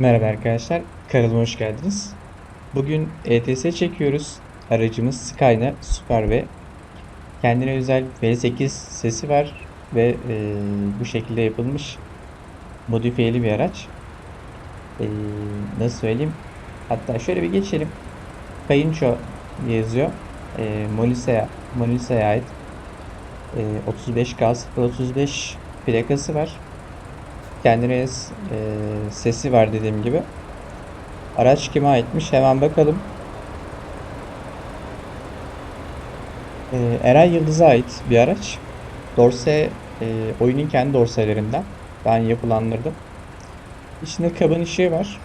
Merhaba arkadaşlar, kanalıma hoş geldiniz. Bugün ETS çekiyoruz. Aracımız Skyline Super V. Kendine özel V8 sesi var ve e, bu şekilde yapılmış modifiyeli bir araç. E, nasıl söyleyeyim? Hatta şöyle bir geçelim. Kayınço yazıyor. E, Molisa'ya Molisa'ya ait e, 35K 035 plakası var. Kendine öz, e, sesi var dediğim gibi. Araç kime aitmiş hemen bakalım. E, Eray Yıldız'a ait bir araç. Dorse e, oyunun kendi dorselerinden. Ben yapılandırdım. İçinde kabin ışığı var.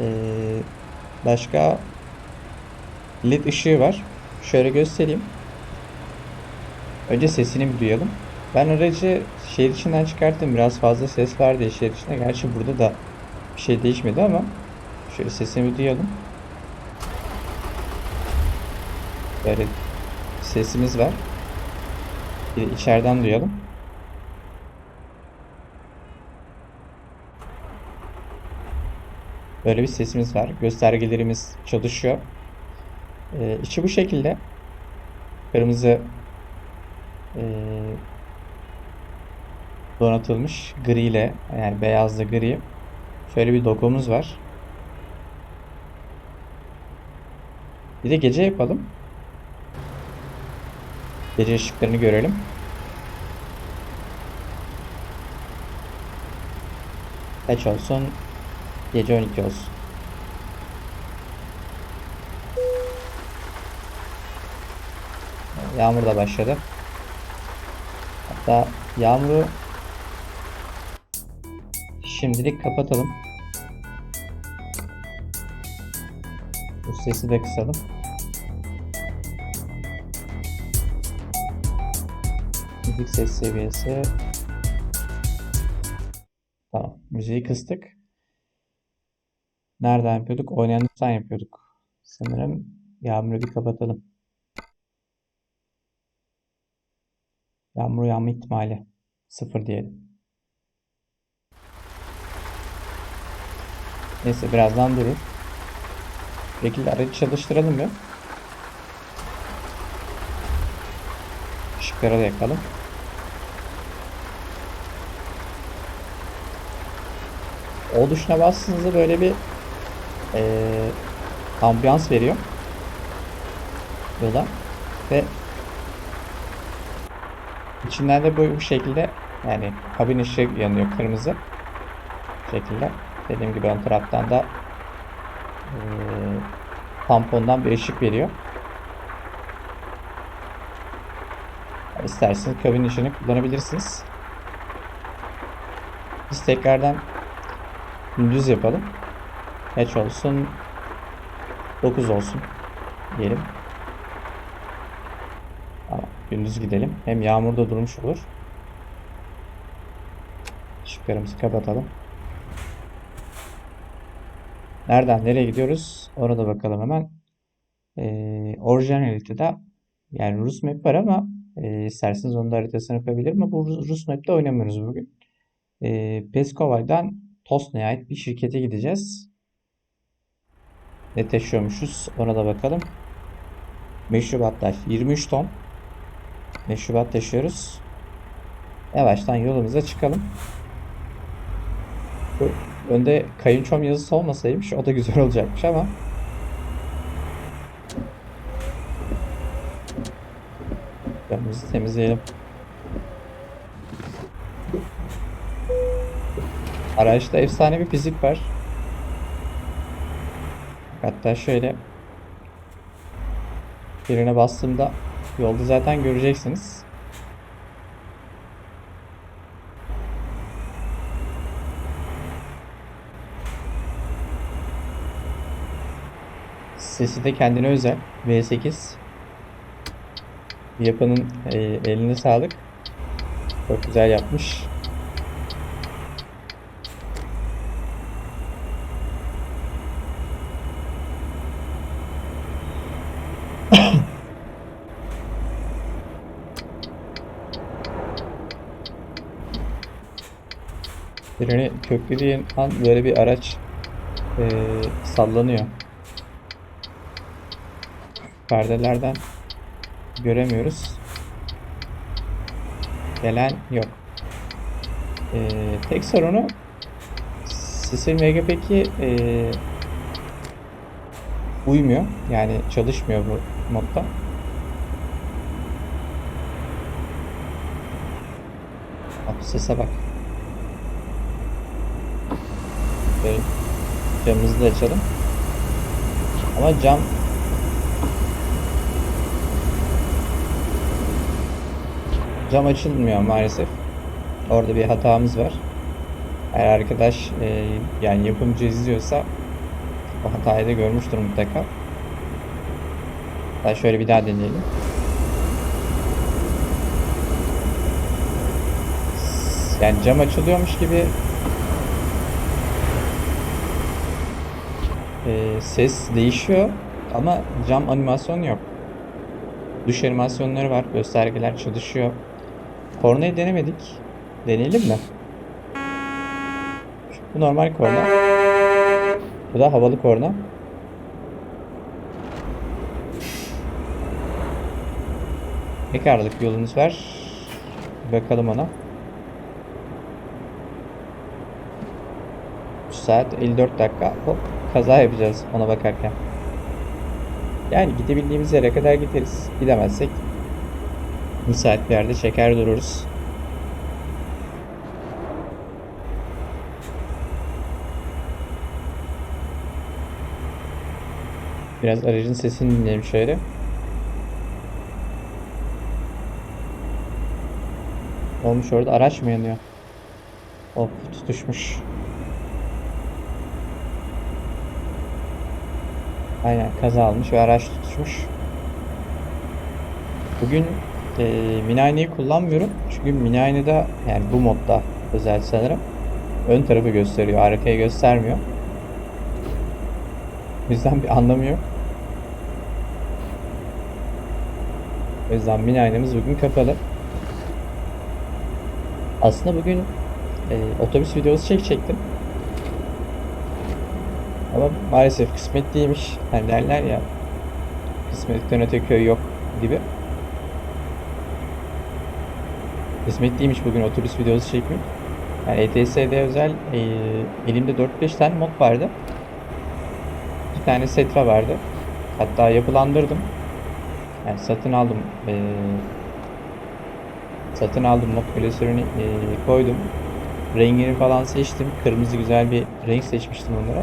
E, başka led ışığı var. Şöyle göstereyim. Önce sesini bir duyalım. Ben aracı şehir içinden çıkarttım. Biraz fazla ses var diye şehir içinde. Gerçi burada da bir şey değişmedi ama şöyle sesini bir duyalım. Böyle sesimiz var. Bir de içeriden duyalım. Böyle bir sesimiz var. Göstergelerimiz çalışıyor. Ee, içi bu şekilde. Kırmızı ee, donatılmış gri ile yani beyazla gri şöyle bir logomuz var. Bir de gece yapalım. Gece ışıklarını görelim. Kaç olsun? Gece 12 olsun. Yağmur da başladı. Hatta yağmuru şimdilik kapatalım. Bu sesi de kısalım. Müzik ses seviyesi. Tamam. Müziği kıstık. Nereden yapıyorduk? Oynayanlıktan yapıyorduk. Sanırım yağmuru bir kapatalım. Yağmur yağma ihtimali sıfır diyelim. Neyse birazdan durur. Şekilde aracı çalıştıralım bir. Işıkları da yakalım. O tuşuna bastığınızda böyle bir eee ambiyans veriyor. Yola. Ve İçinden de bu, şekilde yani kabin ışığı yanıyor kırmızı şekilde. Dediğim gibi ön taraftan da e, tampondan bir ışık veriyor. İsterseniz kabin ışığını kullanabilirsiniz. Biz tekrardan gündüz yapalım. Kaç olsun? 9 olsun diyelim. Tamam, gündüz gidelim. Hem yağmurda durmuş olur. Işıklarımızı kapatalım. Nereden nereye gidiyoruz? Orada bakalım hemen. Ee, Originality'de yani Rus map var ama e, isterseniz onun da haritasını yapabilirim ama bu Rus map'te oynamıyoruz bugün. E, Peskova'dan Tosna'ya ait bir şirkete gideceğiz. Ne taşıyormuşuz? Ona da bakalım. Meşrubatlar 23 ton. Meşrubat taşıyoruz. Yavaştan yolumuza çıkalım. Bu önde kayınçom yazısı olmasaymış o da güzel olacakmış ama Camımızı temizleyelim. Araçta efsane bir fizik var. Hatta şöyle birine bastığımda yolda zaten göreceksiniz. Sesi de kendine özel. V8. Yapanın e, eline sağlık. Çok güzel yapmış. Freni köklediğin an böyle bir araç Ee, sallanıyor. Perdelerden göremiyoruz. Gelen yok. Ee, tek sorunu Cecil Megapek'i ee, uymuyor. Yani çalışmıyor bu modda. Bak sese bak. Böyle camımızı da açalım. Ama cam cam açılmıyor maalesef. Orada bir hatamız var. Eğer arkadaş e, yani yapımcı izliyorsa o hatayı da görmüştür mutlaka. Hatta şöyle bir daha deneyelim. Yani cam açılıyormuş gibi e, ses değişiyor ama cam animasyon yok. Duş animasyonları var. Göstergeler çalışıyor. Kornayı denemedik. Deneyelim mi? Bu normal korna. Bu da havalı korna. Bir yolumuz var? Bakalım ona. 3 saat 54 dakika. Hop kaza yapacağız ona bakarken. Yani gidebildiğimiz yere kadar gideriz. Gidemezsek müsait bir yerde çeker dururuz. Biraz aracın sesini dinleyelim şöyle. Olmuş orada araç mı yanıyor? Hop tutuşmuş. Aynen kaza almış ve araç tutuşmuş. Bugün e, Mini kullanmıyorum. Çünkü Mini aynada yani bu modda özel sanırım. Ön tarafı gösteriyor. Arkayı göstermiyor. O yüzden bir anlamı yok. O yüzden mini bugün kapalı. Aslında bugün e, otobüs videosu çekecektim. Ama maalesef kısmet değilmiş. Hani derler ya kısmetten öte köy yok gibi. Kısmet değilmiş bugün otobüs videosu çekmek. Yani ETS'de özel e, elimde 4-5 tane mod vardı. Bir tane Setra vardı. Hatta yapılandırdım. Yani satın aldım. E, satın aldım mod klasörünü e, koydum. Rengini falan seçtim. Kırmızı güzel bir renk seçmiştim onlara.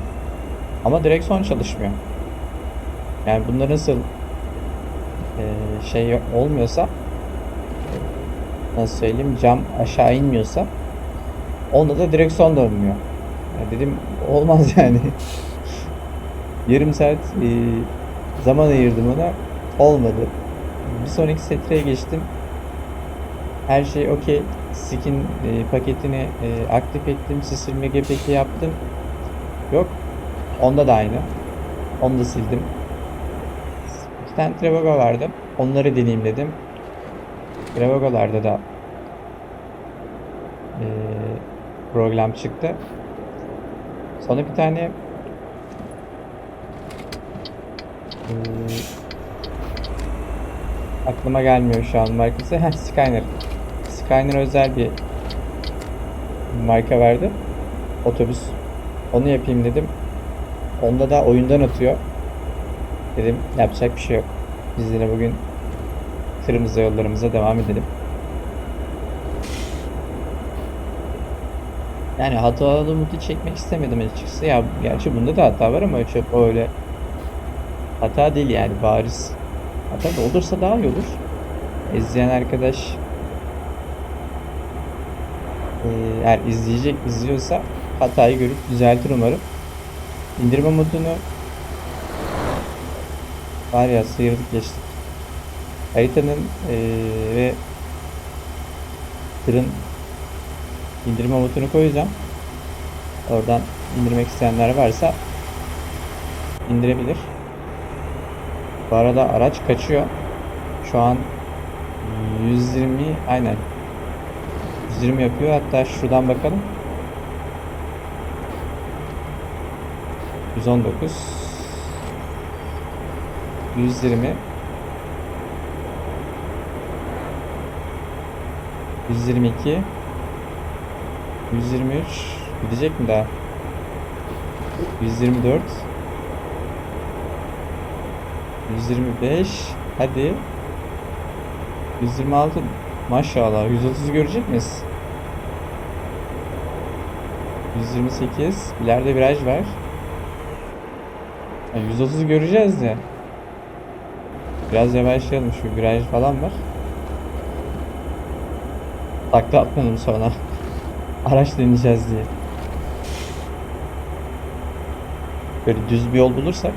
Ama direksiyon çalışmıyor. Yani bunlar nasıl e, şey olmuyorsa nasıl söyleyeyim cam aşağı inmiyorsa onda da direksiyon dönmüyor. Yani dedim olmaz yani. Yarım saat e, zaman ayırdım ona. Olmadı. Bir sonraki setreye geçtim. Her şey okey. Skin e, paketini e, aktif ettim. Silme gepeki yaptım. Yok. Onda da aynı. Onu da sildim. İki tane Trevago vardı. Onları deneyeyim dedim. Trevago'larda da e, program çıktı. Sonra bir tane e, aklıma gelmiyor şu an markası. Heh, Skyner. Skyner özel bir marka verdi. Otobüs. Onu yapayım dedim. Onda da oyundan atıyor. Dedim yapacak bir şey yok. Biz yine bugün kırmızı yollarımıza devam edelim. Yani hatalı mutlu çekmek istemedim açıkçası. Ya gerçi bunda da hata var ama çok öyle hata değil yani bariz. Hata da olursa daha iyi olur. İzleyen arkadaş eğer izleyecek izliyorsa hatayı görüp düzeltir umarım. İndirme modunu var ya sıyırdık geçtik. Haritanın e, ve tırın indirme modunu koyacağım. Oradan indirmek isteyenler varsa indirebilir. Bu arada araç kaçıyor. Şu an 120 aynen 120 yapıyor. Hatta şuradan bakalım. 119 120 122 123 gidecek mi daha? 124 125 hadi 126 maşallah 130 görecek miyiz? 128 ileride viraj var. Ha, 130 göreceğiz de. Biraz yavaşlayalım şu viraj falan var. Takla atmayalım sonra. Araç deneyeceğiz diye. Böyle düz bir yol bulursak.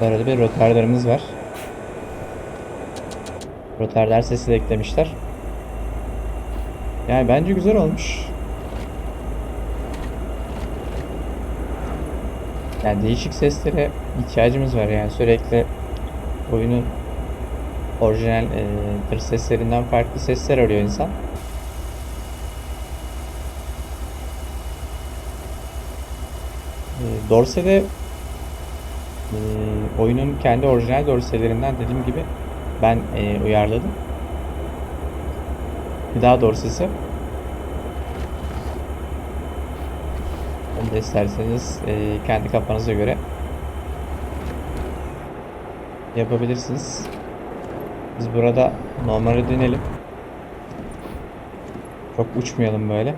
Bu arada bir rotarlarımız var. Rotarlar sesi de eklemişler. Yani bence güzel olmuş. Yani değişik seslere ihtiyacımız var yani sürekli oyunun orijinal e, seslerinden farklı sesler arıyor insan. E, Dorse'de e, oyunun kendi orijinal dorselerinden dediğim gibi ben e, uyarladım. Daha dorsesi. Onu da isterseniz e, kendi kafanıza göre yapabilirsiniz. Biz burada normale dönelim. Çok uçmayalım böyle.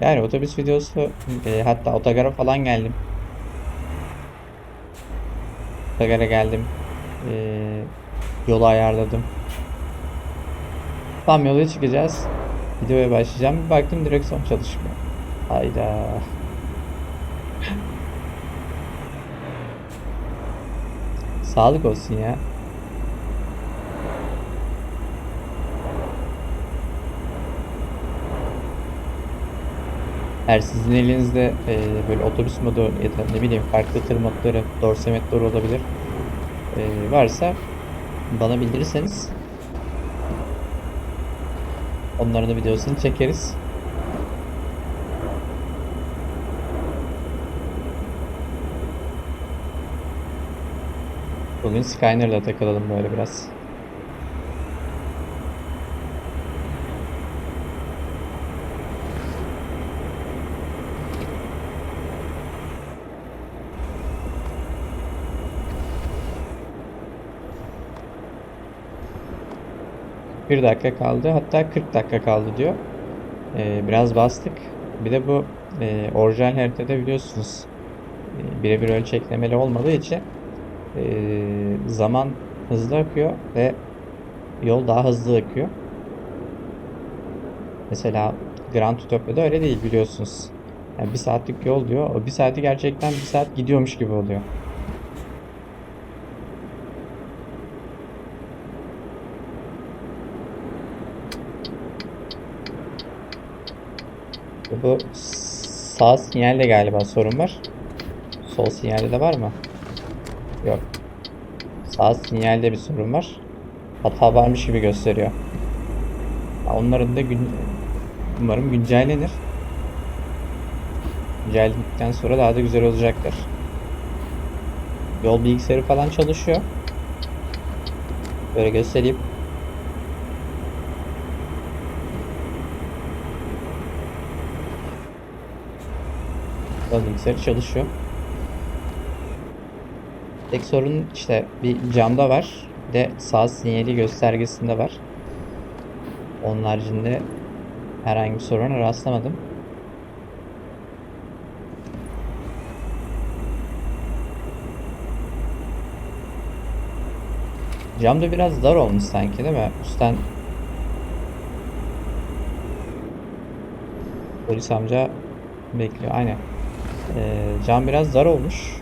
Yani otobüs videosu e, hatta otogara falan geldim. Otogara geldim. E, yolu ayarladım. Tam yola çıkacağız. Videoya başlayacağım. Bir baktım direksiyon çalışmıyor. Hayda. Sağlık olsun ya. Eğer sizin elinizde e, böyle otobüs modu ya da ne bileyim farklı tır modları, dorse modları olabilir e, varsa bana bildirirseniz onların da videosunu çekeriz. Bugün Skyner'la takılalım böyle biraz. Bir dakika kaldı. Hatta 40 dakika kaldı diyor. Ee, biraz bastık. Bir de bu e, orijinal haritada biliyorsunuz e, birebir ölçeklemeli olmadığı için e, zaman hızlı akıyor ve yol daha hızlı akıyor. Mesela Grand Utopia'da öyle değil biliyorsunuz. Yani bir saatlik yol diyor. O bir saati gerçekten bir saat gidiyormuş gibi oluyor. Bu sağ sinyalde galiba sorun var. Sol sinyalde de var mı? Yok. Sağ sinyalde bir sorun var. Hata varmış gibi gösteriyor. Onların da gün umarım güncellenir. Güncellendikten sonra daha da güzel olacaktır. Yol bilgisayarı falan çalışıyor. Böyle göstereyim. Bilgisayarı çalışıyor. Tek sorun işte bir camda var. De sağ sinyali göstergesinde var. Onun haricinde herhangi bir soruna rastlamadım. Cam da biraz dar olmuş sanki değil mi? Üstten polis amca bekliyor. Aynen. Ee, cam biraz dar olmuş.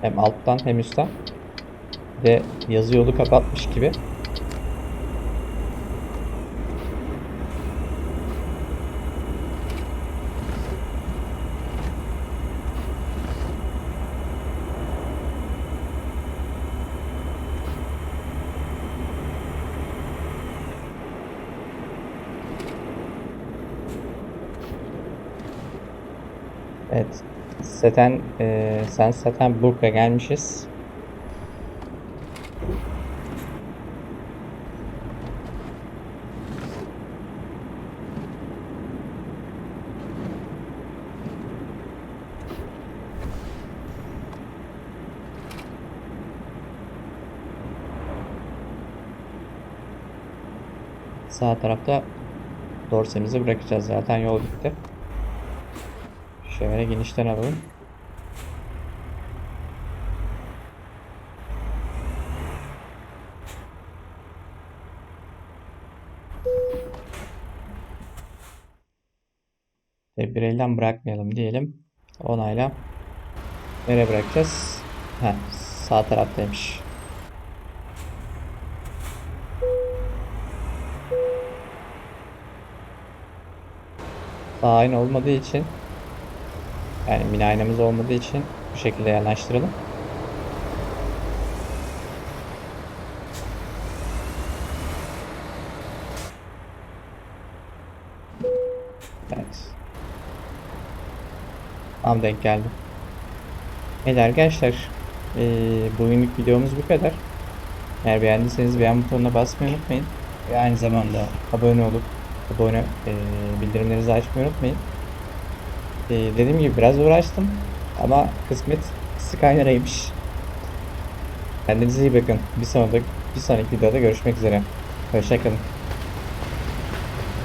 Hem alttan hem üstten. komple yazı yolu kapatmış gibi. Evet. Zaten eee sen zaten Burk'a gelmişiz. Sağ tarafta dorsemizi bırakacağız zaten yol bitti. Şöyle genişten alalım. Ve bir elden bırakmayalım diyelim. Onayla. Nereye bırakacağız? Heh, sağ taraftaymış. Sağ aynı olmadığı için yani mini aynamız olmadığı için bu şekilde yerleştirelim. Evet. Tam denk geldi. Evet arkadaşlar. eee bugünlük videomuz bu kadar. Eğer beğendiyseniz beğen butonuna basmayı unutmayın. Ve aynı zamanda abone olup abone eee, bildirimlerinizi açmayı unutmayın. Ee, dediğim gibi biraz uğraştım ama kısmet Skyner'aymış. Kendinize iyi bakın. Bir sonraki, bir sonraki videoda görüşmek üzere. Hoşçakalın.